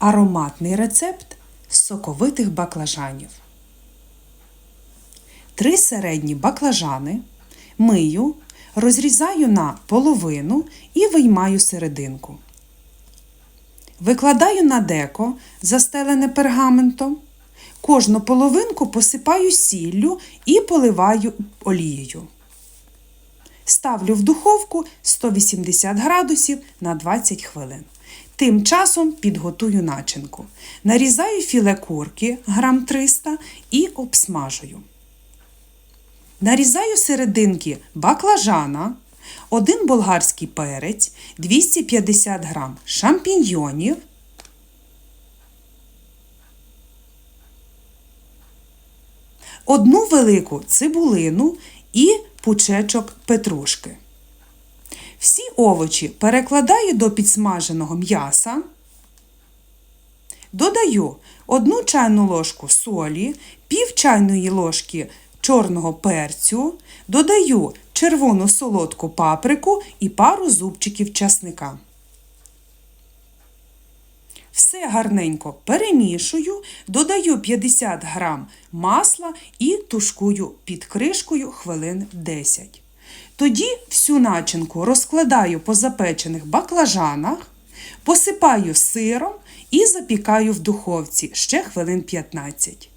Ароматний рецепт соковитих баклажанів. Три середні баклажани мию, розрізаю на половину і виймаю серединку. Викладаю на деко, застелене пергаментом. Кожну половинку посипаю сіллю і поливаю олією. Ставлю в духовку 180 градусів на 20 хвилин. Тим часом підготую начинку. Нарізаю філе курки грам 300 і обсмажую. Нарізаю серединки баклажана, один болгарський перець, 250 грам шампіньйонів, одну велику цибулину і пучечок петрушки. Всі овочі перекладаю до підсмаженого м'яса. Додаю 1 чайну ложку солі, пів чайної ложки чорного перцю, додаю червону солодку паприку і пару зубчиків часника. Все гарненько перемішую, додаю 50 грам масла і тушкую під кришкою хвилин 10. Тоді всю начинку розкладаю по запечених баклажанах, посипаю сиром і запікаю в духовці ще хвилин 15.